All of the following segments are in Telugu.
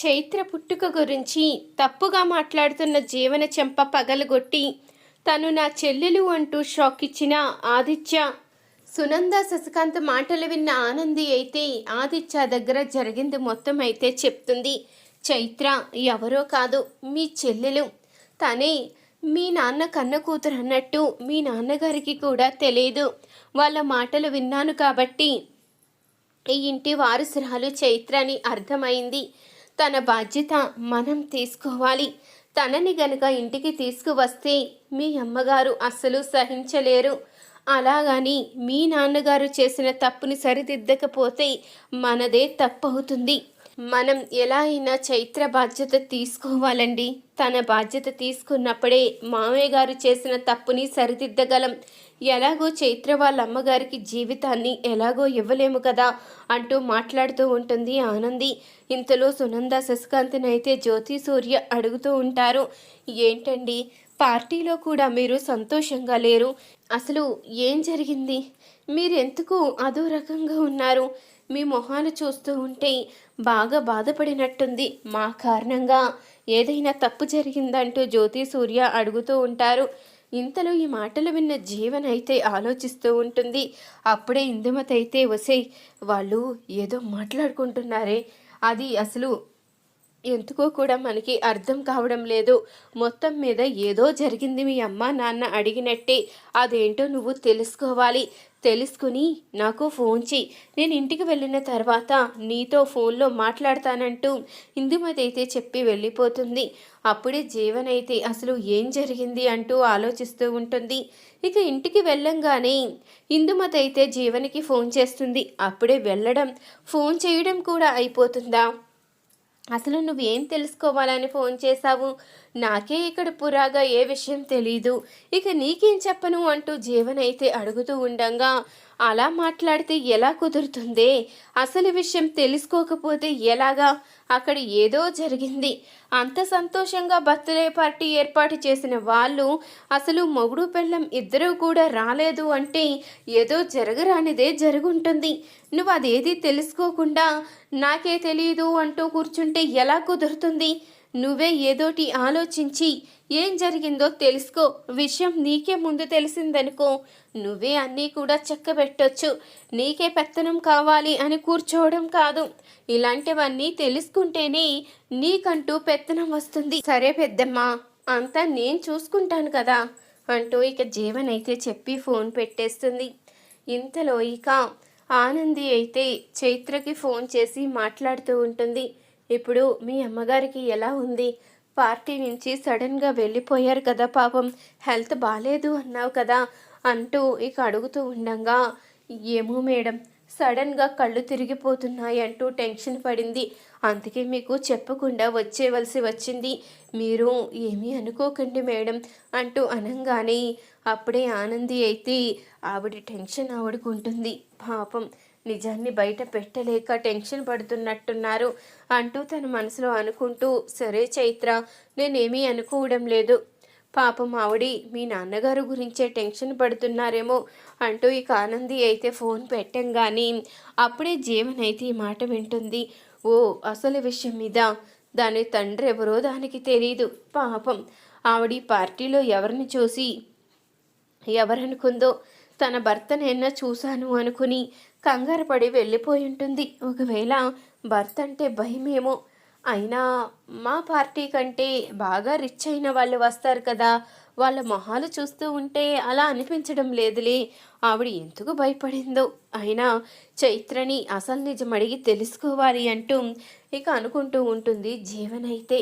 చైత్ర పుట్టుక గురించి తప్పుగా మాట్లాడుతున్న జీవన చెంప పగలగొట్టి తను నా చెల్లెలు అంటూ షాక్ ఇచ్చిన ఆదిత్య. సునంద శశికాంత్ మాటలు విన్న ఆనంది అయితే ఆదిత్య దగ్గర జరిగింది మొత్తం అయితే చెప్తుంది. చైత్ర ఎవరో కాదు మీ చెల్లెలు. తనే మీ నాన్న కన్న కూతురు అన్నట్టు మీ నాన్నగారికి కూడా తెలియదు వాళ్ళ మాటలు విన్నాను కాబట్టి ఈ ఇంటి వారసురాలు చైత్ర అని అర్థమైంది. తన బాధ్యత మనం తీసుకోవాలి. తనని గనక ఇంటికి తీసుకువస్తే మీ అమ్మగారు అస్సలు సహించలేరు. అలాగని మీ నాన్నగారు చేసిన తప్పుని సరిదిద్దకపోతే మనదే తప్పు అవుతుంది మనం ఎలా అయినా చైత్ర బాధ్యత తీసుకోవాలండి. తన బాధ్యత తీసుకున్నప్పుడే మామయ్య గారు చేసిన తప్పుని సరిదిద్దగలం. ఎలాగో చైత్ర వాళ్ళ అమ్మగారికి జీవితాన్ని ఎలాగో ఇవ్వలేము కదా అంటూ మాట్లాడుతూ ఉంటుంది ఆనంది. ఇంతలో సునంద శశికాంత్ని అయితే జ్యోతి సూర్య అడుగుతూ ఉంటారు. ఏంటండి? పార్టీలో కూడా మీరు సంతోషంగా లేరు. అసలు ఏం జరిగింది? మీరు ఎందుకు అదో రకంగా ఉన్నారు? మీ మొహాలు చూస్తూ ఉంటే బాగా బాధపడినట్టుంది. మా కారణంగా ఏదైనా తప్పు జరిగిందంటూ జ్యోతి సూర్య అడుగుతూ ఉంటారు. ఇంతలో ఈ మాటలు విన్న జీవన్ అయితే ఆలోచిస్తూ ఉంటుంది. అప్పుడే ఇందుమతి అయితే వసే వాళ్ళు ఏదో మాట్లాడుకుంటున్నారే. అది అసలు ఎందుకో కూడా మనకి అర్థం కావడం లేదు. మొత్తం మీద ఏదో జరిగింది మీ అమ్మ నాన్న అడిగినట్టే. అదేంటో నువ్వు తెలుసుకోవాలి. తెలుసుకుని నాకు ఫోన్ చేయి. నేను ఇంటికి వెళ్ళిన తర్వాత నీతో ఫోన్లో మాట్లాడతానంటూ ఇందుమతి అయితే చెప్పి వెళ్ళిపోతుంది. అప్పుడే జీవన్ అయితే అసలు ఏం జరిగింది అంటూ ఆలోచిస్తూ ఉంటుంది. ఇక ఇంటికి వెళ్ళంగానే ఇందుమతి అయితే జీవనికి ఫోన్ చేస్తుంది. అప్పుడే వెళ్ళడం. ఫోన్ చేయడం కూడా అయిపోతుందా? అసలు నువ్వేం తెలుసుకోవాలని ఫోన్ చేశావు? నాకే ఇక్కడ పురాగా ఏ విషయం తెలీదు. ఇక నీకేం చెప్పను అంటూ జీవనైతే అడుగుతూ ఉండంగా అలా మాట్లాడితే ఎలా కుదురుతుంది? అసలు విషయం తెలుసుకోకపోతే ఎలాగా? అక్కడ ఏదో జరిగింది. అంత సంతోషంగా బర్త్డే పార్టీ ఏర్పాటు చేసిన వాళ్ళు అసలు మొగుడు పెళ్ళం ఇద్దరూ కూడా రాలేదు అంటే ఏదో జరగరానిదే జరుగుంటుంది. నువ్వు అదేది తెలుసుకోకుండా నాకే తెలియదు అంటూ కూర్చుంటే ఎలా కుదురుతుంది? నువ్వే ఏదోటి ఆలోచించి ఏం జరిగిందో తెలుసుకో. విషయం నీకే ముందు తెలిసిందనుకో. నువ్వే అన్నీ కూడా చెక్కబెట్టొచ్చు. నీకే పెత్తనం కావాలి అని కూర్చోవడం కాదు. ఇలాంటివన్నీ తెలుసుకుంటేనే నీకంటూ పెత్తనం వస్తుంది. సరే పెద్దమ్మా అంతా నేను చూసుకుంటాను కదా అంటూ ఇక జీవన్ అయితే చెప్పి ఫోన్ పెట్టేస్తుంది. ఇంతలో ఇక ఆనంది అయితే చైత్రకి ఫోన్ చేసి మాట్లాడుతూ ఉంటుంది. ఇప్పుడు మీ అమ్మగారికి ఎలా ఉంది? పార్టీ నుంచి సడన్గా వెళ్ళిపోయారు కదా పాపం. హెల్త్ బాగాలేదు అన్నావు కదా అంటూ ఇక అడుగుతూ ఉండంగా ఏమో మేడం సడన్గా కళ్ళు తిరిగిపోతున్నాయి అంటూ టెన్షన్ పడింది. అందుకే మీకు చెప్పకుండా వచ్చేవలసి వచ్చింది. మీరు ఏమీ అనుకోకండి మేడం అంటూ అనంగానే అప్పుడే ఆనంది అయితే ఆవిడ టెన్షన్ ఆవిడకుంటుంది పాపం. నిజాన్ని బయట పెట్టలేక టెన్షన్ పడుతున్నట్టున్నారు అంటూ తన మనసులో అనుకుంటూ సరే చైత్ర నేనేమీ అనుకోవడం లేదు. పాపం ఆవిడి మీ నాన్నగారు గురించే టెన్షన్ పడుతున్నారేమో అంటూ ఇక ఆనంది అయితే ఫోన్ పెట్టంగానే అప్పుడే జీవన్ అయితే ఈ మాట వింటుంది. ఓ అసలు విషయం మీద దాని తండ్రి ఎవరో దానికి తెలియదు పాపం ఆవిడ పార్టీలో ఎవరిని చూసి ఎవరనుకుందో తన భర్తనైనా చూశాను అనుకుని కంగారు పడి వెళ్ళిపోయి ఉంటుంది ఒకవేళ భర్త అంటే భయమేమో. అయినా మా పార్టీ కంటే బాగా రిచ్ అయిన వాళ్ళు వస్తారు కదా. వాళ్ళ మొహాలు చూస్తూ ఉంటే అలా అనిపించడం లేదులే. ఆవిడ ఎందుకు భయపడిందో. అయినా చైత్రని అసలు నిజం అడిగి తెలుసుకోవాలి అంటూ ఇక అనుకుంటూ ఉంటుంది జీవనైతే.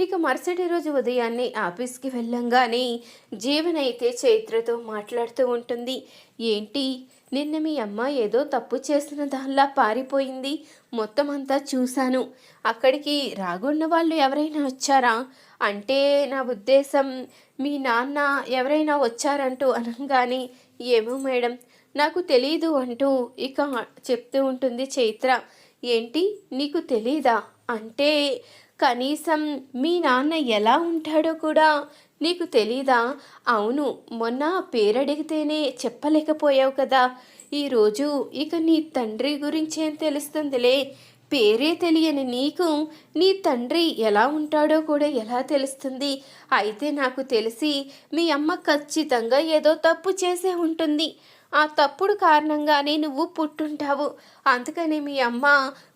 ఇక మరుసటి రోజు ఉదయాన్నే ఆఫీస్కి వెళ్ళంగానే జీవనైతే చైత్రతో మాట్లాడుతూ ఉంటుంది. ఏంటి? నిన్న మీ అమ్మ ఏదో తప్పు చేసిన దానిలా పారిపోయింది. మొత్తం అంతా చూశాను. అక్కడికి రాగున్న వాళ్ళు ఎవరైనా వచ్చారా? అంటే నా ఉద్దేశం మీ నాన్న ఎవరైనా వచ్చారంటూ అనగానే ఏమో మేడం నాకు తెలీదు అంటూ ఇక చెప్తూ ఉంటుంది చైత్ర. ఏంటి? నీకు తెలీదా? అంటే కనీసం మీ నాన్న ఎలా ఉంటాడో కూడా నీకు తెలీదా? అవును మొన్న పేరడిగితేనే చెప్పలేకపోయావు కదా. ఈరోజు ఇక నీ తండ్రి గురించి ఏం తెలుస్తుందిలే? పేరే తెలియని నీకు నీ తండ్రి ఎలా ఉంటాడో కూడా ఎలా తెలుస్తుంది? అయితే నాకు తెలిసి మీ అమ్మ ఖచ్చితంగా ఏదో తప్పు చేసే ఉంటుంది. ఆ తప్పుడు కారణంగానే నువ్వు పుట్టుంటావు. అందుకనే మీ అమ్మ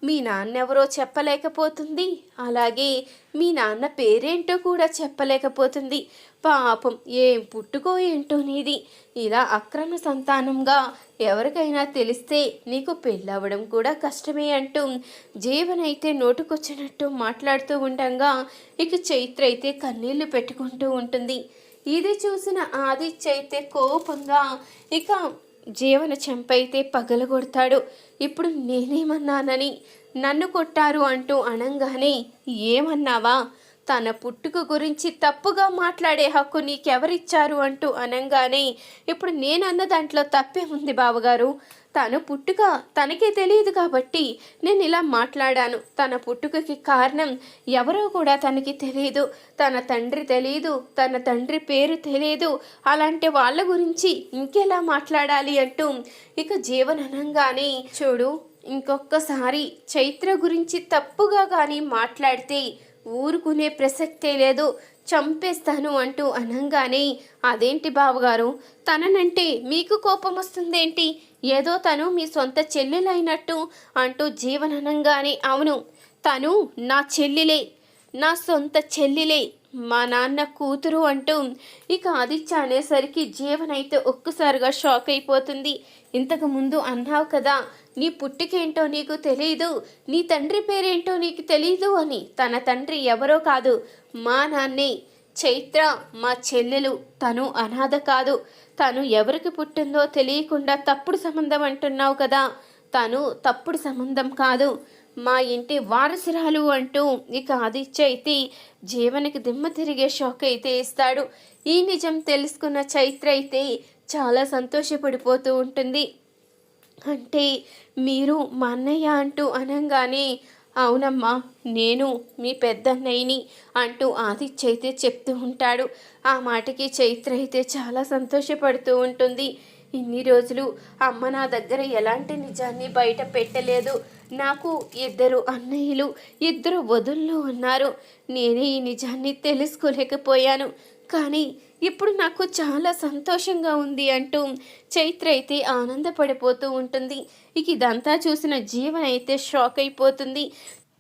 మీ నాన్నెవరో చెప్పలేకపోతుంది. అలాగే మీ నాన్న పేరేంటో కూడా చెప్పలేకపోతుంది. పాపం ఏం పుట్టుకో ఏంటో నీది. ఇలా అక్రమ సంతానంగా ఎవరికైనా తెలిస్తే నీకు పెళ్ళవడం కూడా కష్టమే అంటూ జీవనైతే నోటుకొచ్చినట్టు మాట్లాడుతూ ఉండగా ఇక చైత్ర అయితే కన్నీళ్ళు పెట్టుకుంటూ ఉంటుంది. ఇది చూసిన ఆదిత్య అయితే కోపంగా ఇక జీవన చెంపైతే పగలగొడతాడు ఇప్పుడు నేనేమన్నానని? నన్ను కొట్టారు అంటూ అనంగానే ఏమన్నావా? తన పుట్టుక గురించి తప్పుగా మాట్లాడే హక్కు నీకెవరిచ్చారు? అంటూ అనంగానే ఇప్పుడు నేనన్న దాంట్లో తప్పే ఉంది బావగారు. తను పుట్టుక తనకే తెలియదు కాబట్టి నేను ఇలా మాట్లాడాను. తన పుట్టుకకి కారణం ఎవరో కూడా తనకి తెలియదు. తన తండ్రి తెలియదు తన తండ్రి పేరు తెలియదు. అలాంటి వాళ్ళ గురించి ఇంకెలా మాట్లాడాలి అంటూ ఇక జీవననంగానే చూడు ఇంకొకసారి చైత్ర గురించి తప్పుగా కానీ మాట్లాడితే ఊరుకునే ప్రసక్తే లేదు. చంపేస్తాను అంటూ అనంగానే అదేంటి బావగారు? తననంటే మీకు కోపం వస్తుందేంటి? ఏదో తను మీ సొంత చెల్లెలైనట్టు అంటూ జీవననంగానే అవును తను నా చెల్లెలే నా సొంత చెల్లెలే మా నాన్న కూతురు అంటూ ఇక ఆదిత్య అనేసరికి జీవనైతే ఒక్కసారిగా షాక్ అయిపోతుంది. ఇంతకు ముందు అన్నావు కదా నీ పుట్టికేంటో నీకు తెలియదు నీ తండ్రి పేరేంటో నీకు తెలియదు అని. తన తండ్రి ఎవరో కాదు మా నాన్నే. చైత్ర మా చెల్లెలు తను అనాథ కాదు. తను ఎవరికి పుట్టిందో తెలియకుండా తప్పుడు సంబంధం అంటున్నావు కదా. తను తప్పుడు సంబంధం కాదు. మా ఇంటి వారసురాలు అంటూ ఇక ఆదిత్య అయితే జీవనకి దిమ్మ తిరిగే షాక్ అయితే ఇస్తాడు. ఈ నిజం తెలుసుకున్న చైత్ర అయితే చాలా సంతోషపడిపోతూ ఉంటుంది. అంటే మీరు మా అన్నయ్య అంటూ అనంగానే అవునమ్మా నేను మీ పెద్దన్నయ్యని అంటూ ఆదిత్య అయితే చెప్తూ ఉంటాడు. ఆ మాటకి చైత్ర అయితే చాలా సంతోషపడుతూ ఉంటుంది. ఇన్ని రోజులు అమ్మ నా దగ్గర ఎలాంటి నిజాన్ని బయట పెట్టలేదు. నాకు ఇద్దరు అన్నయ్యలు ఇద్దరు వదుల్లో ఉన్నారు. నేనే ఈ నిజాన్ని తెలుసుకోలేకపోయాను. కానీ ఇప్పుడు నాకు చాలా సంతోషంగా ఉంది అంటూ చైత్ర అయితే ఆనందపడిపోతూ ఉంటుంది. ఇక ఇదంతా చూసిన జీవన్ అయితే షాక్ అయిపోతుంది.